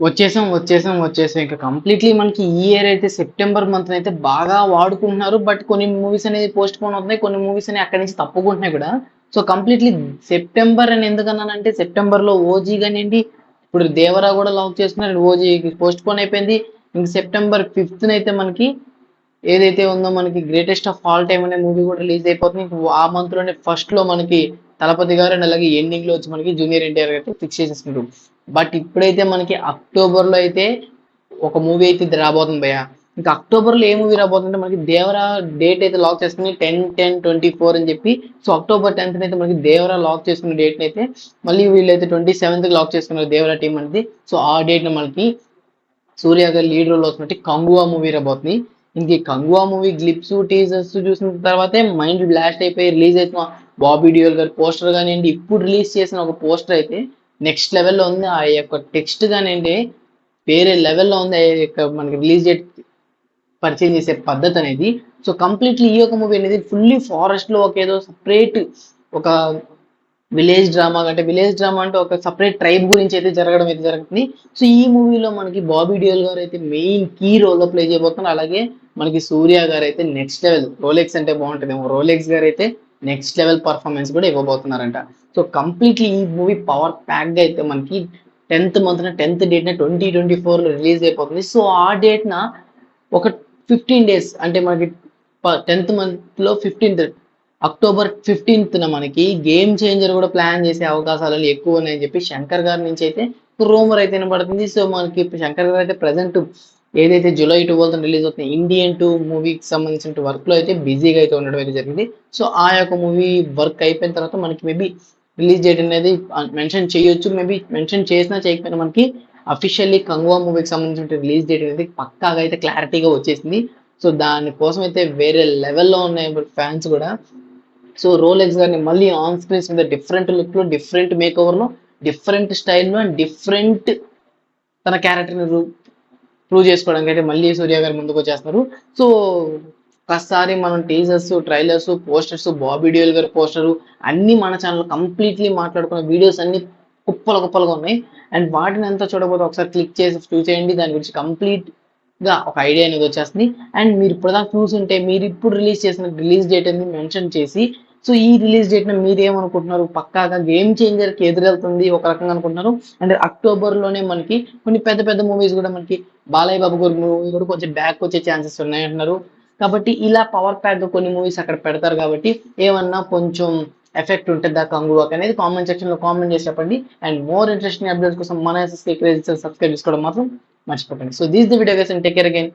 వచ్చేసాం వచ్చేసాం వచ్చేసాం. ఇంకా కంప్లీట్లీ మనకి ఈ ఇయర్ అయితే సెప్టెంబర్ మంత్ అయితే బాగా వాడుకుంటున్నారు. బట్ కొన్ని మూవీస్ అనేది పోస్ట్ పోన్ అవుతున్నాయి. కొన్ని మూవీస్ అనేవి అక్కడి నుంచి తప్పుకుంటున్నాయి కూడా. సో కంప్లీట్లీ సెప్టెంబర్ అని ఎందుకన్నానంటే సెప్టెంబర్లో ఓజీ కానివ్వండి ఇప్పుడు దేవరా కూడా లాంచ్ చేస్తున్నారు ఓజీ పోస్ట్ పోన్ అయిపోయింది. ఇంక సెప్టెంబర్ ఫిఫ్త్ అయితే మనకి ఏదైతే ఉందో మనకి గ్రేటెస్ట్ ఆఫ్ ఆల్ టైమ్ అనే మూవీ కూడా రిలీజ్ అయిపోతుంది. ఆ మంత్లోనే ఫస్ట్లో మనకి తలపతి గారు అండ్ అలాగే ఎండింగ్లో వచ్చి మనకి జూనియర్ ఎన్టీఆర్ గారు ఫిక్స్ చేసేసుకుంటారు. బట్ ఇప్పుడైతే మనకి అక్టోబర్లో అయితే ఒక మూవీ అయితే ఇది రాబోతుంది భయ్య. ఇంకా అక్టోబర్లో ఏ మూవీ రాబోతుందంటే మనకి దేవరా డేట్ అయితే లాక్ చేసుకుని టెన్ టెన్ ట్వంటీ ఫోర్ అని చెప్పి సో అక్టోబర్ టెన్త్ అయితే మనకి దేవరా లాక్ చేసుకున్న డేట్ అయితే మళ్ళీ వీళ్ళైతే ట్వంటీ సెవెంత్ లాక్ చేసుకున్నారు దేవరా టీం అనేది సో ఆ డేట్ మనకి సూర్య గారి లీడ్ రోల్ వస్తున్నట్టు కంగువా మూవీ రాబోతుంది. ఇంక ఈ కంగువా మూవీ గ్లిప్స్ టీజర్స్ చూసిన తర్వాతే మైండ్ బ్లాస్ట్ అయిపోయి రిలీజ్ అవుతున్న బాబీ డియోల్ గారి పోస్టర్ కానివ్వండి ఇప్పుడు రిలీజ్ చేసిన ఒక పోస్టర్ అయితే నెక్స్ట్ లెవెల్లో ఉంది. ఆ యొక్క టెక్స్ట్ కానివ్వండి వేరే లెవెల్లో ఉంది. ఆ యొక్క మనకి రిలీజ్ డేట్ పరిచయం చేసే పద్ధతి అనేది. సో కంప్లీట్లీ ఈ యొక్క మూవీ అనేది ఫుల్లీ ఫారెస్ట్లో ఒక ఏదో సపరేట్ ఒక విలేజ్ డ్రామా అంటే విలేజ్ డ్రామా అంటే ఒక సపరేట్ ట్రైబ్ గురించి అయితే జరగడం అయితే జరుగుతుంది. సో ఈ మూవీలో మనకి బాబీ డియోల్ గారు అయితే మెయిన్ కీ రోల్లో ప్లే చేయబోతున్నారు. అలాగే మనకి సూర్య గారు అయితే నెక్స్ట్ లెవెల్. రోలెక్స్ అంటే బాగుంటుంది రోలెక్స్ గారు అయితే నెక్స్ట్ లెవెల్ పర్ఫార్మెన్స్ కూడా ఇవ్వబోతున్నారంట. సో కంప్లీట్లీ ఈ మూవీ పవర్ ప్యాక్ అయితే మనకి tenth month tenth date twenty twenty ఫోర్లో రిలీజ్ అయిపోతుంది. సో ఆ డేట్ ఒక ఫిఫ్టీన్ డేస్ అంటే మనకి టెన్త్ మంత్లో ఫిఫ్టీన్త్ అక్టోబర్ ఫిఫ్టీన్త్ మనకి గేమ్ చేంజర్ కూడా ప్లాన్ చేసే అవకాశాలు ఎక్కువ ఉన్నాయని చెప్పి శంకర్ గారి నుంచి అయితే రూమర్ అయితే వినబడుతుంది. సో మనకి శంకర్ గారు అయితే ప్రజెంట్ ఏదైతే జూలై ట్వెల్త్ రిలీజ్ అవుతున్నాయి ఇండియన్ టూ మూవీకి సంబంధించిన వర్క్లో అయితే బిజీగా అయితే ఉండడం అయితే జరిగింది. సో ఆ యొక్క మూవీ వర్క్ అయిపోయిన తర్వాత మనకి మేబీ రిలీజ్ డేట్ అనేది మెన్షన్ చేయొచ్చు. మేబీ మెన్షన్ చేసినా చేయకపోయినా మనకి అఫీషియల్లీ కంగువా మూవీకి సంబంధించిన రిలీజ్ డేట్ అనేది పక్కాగా అయితే క్లారిటీగా వచ్చేసింది. సో దానికోసం అయితే వేరే లెవెల్లో ఉన్నాయి ఫ్యాన్స్ కూడా సో రోలెక్స్ గారిని మళ్ళీ ఆన్ స్క్రీన్స్ మీద డిఫరెంట్ లుక్లో డిఫరెంట్ మేక్ ఓవర్లో డిఫరెంట్ స్టైల్లో అండ్ డిఫరెంట్ తన క్యారెక్టర్ని ప్రూవ్ చేసుకోవడానికి అయితే మళ్ళీ సూర్య గారు ముందుకు వచ్చేస్తున్నారు సో ఒకసారి మనం teasers trailers posters Bobby Deol గారి పోస్టర్ అన్ని మన ఛానల్ కంప్లీట్లీ మాట్లాడుకున్న వీడియోస్ అన్ని కుప్పలు కుప్పలుగా ఉన్నాయి. అండ్ వాటిని అంతా చూడబోతే ఒకసారి క్లిక్ చేసి చూసేయండి. దాని గురించి కంప్లీట్గా ఒక ఐడియా అనేది వచ్చేస్తుంది. అండ్ మీరు ఇప్పుడు దాకా చూసుంటే మీరు ఇప్పుడు రిలీజ్ చేసిన రిలీజ్ డేట్ అనేది మెన్షన్ చేసి సో ఈ రిలీజ్ డేట్ మీరేమనుకుంటున్నారు? మీరు ఏమనుకుంటున్నారు పక్కాగా గేమ్ చేంజర్కి ఎదురెళ్తుంది ఒక రకంగా అనుకుంటున్నారు. అండ్ అక్టోబర్లోనే మనకి కొన్ని పెద్ద పెద్ద మూవీస్ కూడా మనకి బాలయ్య బాబు గారి మూవీ కూడా కొంచెం బ్యాక్ వచ్చే ఛాన్సెస్ ఉన్నాయి అంటున్నారు కాబట్టి ఇలా పవర్ ప్యాక్ కొన్ని మూవీస్ అక్కడ పెడతారు కాబట్టి ఏమన్నా కొంచెం ఎఫెక్ట్ ఉంటుందా కంగువాక్ అనేది కామెంట్ సెక్షన్లో కామెంట్ చేసి చెప్పండి. అండ్ మోర్ ఇంట్రెస్టింగ్ అప్డేట్స్ కోసం మన ఎస్ఎస్కే క్రేజ్ సబ్స్క్రైబ్ చేసుకోవడం మాత్రం మర్చిపోకండి. So this the video guys and take care again.